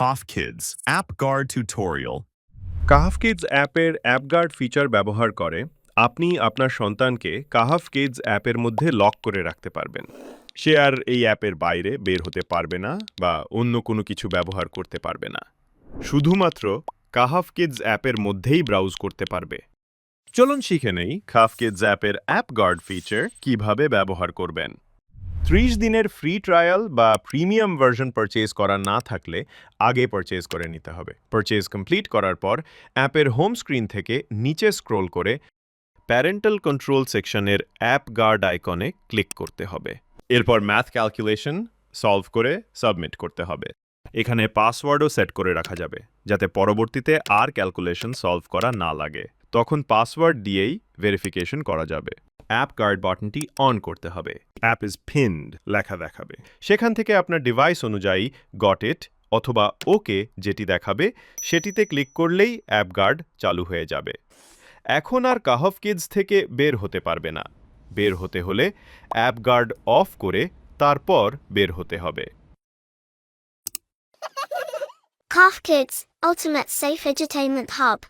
Cough Kids App Guard Tutorial. Kahaf kids অ্যাপের app guard feature ব্যবহার করে আপনি আপনার সন্তানকে কাহাফ কিডস অ্যাপের মধ্যে লক করে রাখতে পারবেন। সে আর এই অ্যাপের বাইরে বের হতে পারবে না বা অন্য কোনো কিছু ব্যবহার করতে পারবে না। শুধুমাত্র কাহাফ কিডস অ্যাপের মধ্যেই ব্রাউজ করতে পারবে। চলুন শিখে নেই কাহাফ কিডস অ্যাপের অ্যাপ গার্ড ফিচার কীভাবে ব্যবহার করবেন। ত্রিশ দিনের ফ্রি ট্রায়াল বা প্রিমিয়াম ভার্সন পারচেজ করা না থাকলে আগে পারচেজ করে নিতে হবে। পারচেজ কমপ্লিট করার পর অ্যাপের হোম স্ক্রিন থেকে নিচে স্ক্রোল করে প্যারেন্টাল কন্ট্রোল সেকশনের অ্যাপ গার্ড আইকনে ক্লিক করতে হবে। এরপর ম্যাথ ক্যালকুলেশন সলভ করে সাবমিট করতে হবে। এখানে পাসওয়ার্ডও সেট করে রাখা যাবে, যাতে পরবর্তীতে আর ক্যালকুলেশন সলভ করা না লাগে। তখন পাসওয়ার্ড দিয়েই ভেরিফিকেশন করা যাবে। অ্যাপ গার্ড বাটনটি অন করতে হবে। অ্যাপ ইজ পিন্ড লেখা দেখাবে। সেখান থেকে আপনার ডিভাইস অনুযায়ী গট ইট অথবা ওকে যেটি দেখাবে সেটিতে ক্লিক করলেই অ্যাপ গার্ড চালু হয়ে যাবে। এখন আর কাহফ কিডস থেকে বের হতে পারবে না। বের হতে হলে অ্যাপ গার্ড অফ করে তারপর বের হতে হবে। Cough Kids, Ultimate Safe Edutainment Hub.